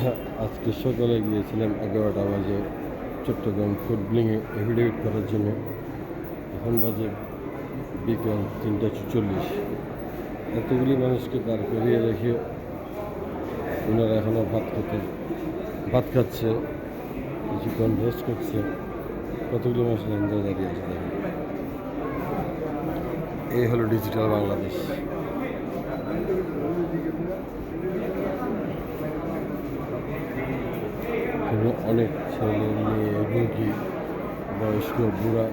আজকে সকালে গিয়েছিলাম এগারোটা বাজে চট্টগ্রাম ফুটবলিংয়ে এফিডেভিট করার জন্য। এখন বাজে বিকাল তিনটা চল্লিশ এতগুলি মানুষকে দাঁড় করিয়ে রেখে ওনারা এখনও ভাত খেতে, ভাত খাচ্ছে, কিছুক্ষণ রেস্ট করছে। কতগুলো মানুষ লাইন ধরে দাঁড়িয়ে আছে এই হলো ডিজিটাল বাংলাদেশ এখানে অনেক ছেলে মেয়ে রোগী বয়স্ক বুড়া